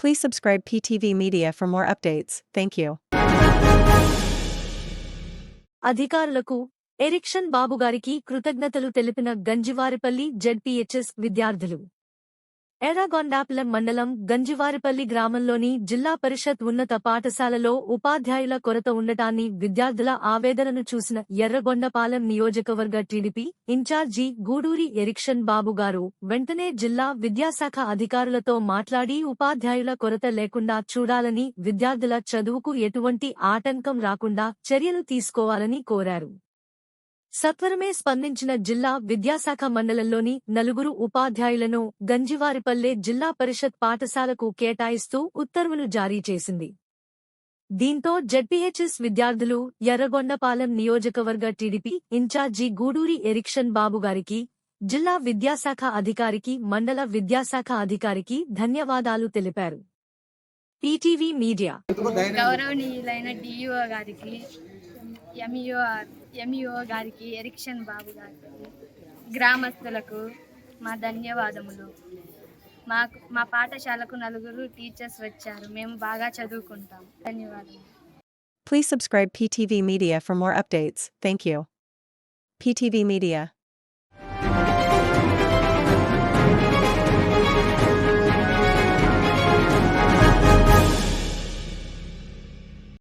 Please subscribe PTV Media for more updates. Thank you. అధికారులకు erection బాబుగారికి కృతజ్ఞతలు తెలిపిన గంజివారిపల్లి జెడ్పీహెచ్ఎస్ విద్యార్థులు ఎర్రగొండాపులం మండలం గంజివారిపల్లి గ్రామంలోని జిల్లా పరిషత్ ఉన్నత పాఠశాలలో ఉపాధ్యాయుల కొరత ఉండటాన్ని విద్యార్థుల ఆవేదనను చూసిన ఎర్రగొండపాలెం నియోజకవర్గ TDP incharge Guduri erection Babu గారు వెంటనే జిల్లా విద్యాశాఖ అధికారులతో మాట్లాడి ఉపాధ్యాయుల కొరత లేకుండా చూడాలని విద్యార్థుల చదువుకు ఎటువంటి ఆటంకం రాకుండా చర్యలు తీసుకోవాలని కోరారు. సత్వరమే స్పందించిన జిల్లా విద్యాశాఖ మండలంలోని నలుగురు ఉపాధ్యాయులను గంజివారిపల్లె జిల్లా పరిషత్ పాఠశాలకు కేటాయిస్తూ ఉత్తర్వులు జారీ చేసింది. దీంతో జెడ్పీహెచ్ఎస్ విద్యార్థులు ఎర్రగొండపాలెం నియోజకవర్గ టీడీపీ ఇన్ఛార్జి గూడూరి ఎరిక్షన్ బాబుగారికి జిల్లా విద్యాశాఖ అధికారికి మండల విద్యాశాఖ అధికారికి ధన్యవాదాలు తెలిపారు. ఈటీవీ మీడియా గౌరవనీయులైన డిఇఓ గారికి ఎంఈఓఆర్ ఎంఈఓ గారికి ఎరిక్షన్ బాబు గారికి గ్రామస్తులకు మా ధన్యవాదములు మాకు మా పాఠశాలకు నలుగురు టీచర్స్ వచ్చారు మేము బాగా చదువుకుంటాం ధన్యవాదములు Please subscribe PTV Media for more updates. Thank you. PTV Media.